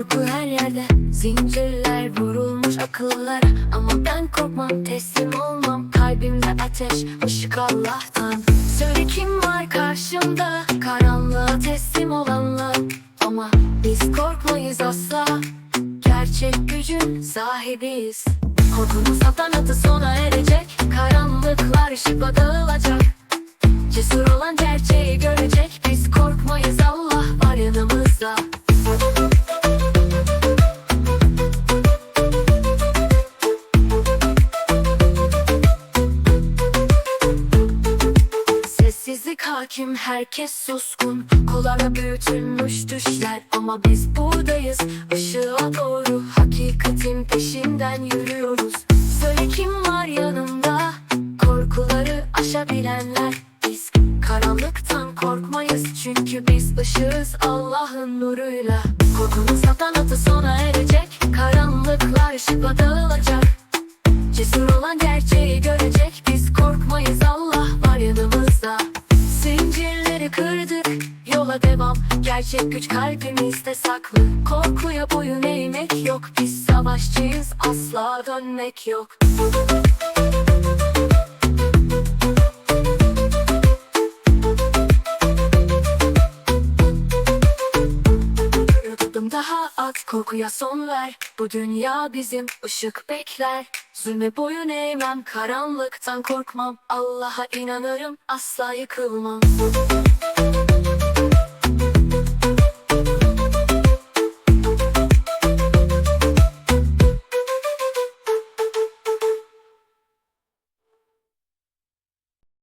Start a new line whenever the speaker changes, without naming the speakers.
korku her yerde. Zincirler vurulmuş akıllara. Ama ben korkmam teslim olmam. Kalbimde ateş ışık Allah'tan. Söyle kim var karşımda? Karanlığa teslim olanlar Ama biz korkmayız asla. Gerçek gücün sahibiz Korkunun saltanatı sona erecek. Karanlıklar ışıkla dağılacak. Cesur olan gerçek Sessizlik hakim herkes suskun. Kollara büyütülmüş düşler Ama biz buradayız. Işığa doğru Hakikatin peşinden yürüyoruz. Söyle kim var yanımda? Korkuları aşabilenler Biz. Karanlıktan korkmayız Çünkü biz ışığız Allah'ın nuruyla. Korkunun saltanatı sona erecek. Karanlıklar ışıkla dağılacak. Cesur olan gerçeği devam Gerçek güç kalbimizde saklı. Korkuya boyun eğmek yok Biz savaşçıyız asla dönmek yok. Yudum daha at korkuya son ver. Bu dünya bizim ışık bekler. Zulme boyun eğmem karanlıktan korkmam. Allah'a inanırım asla yıkılmam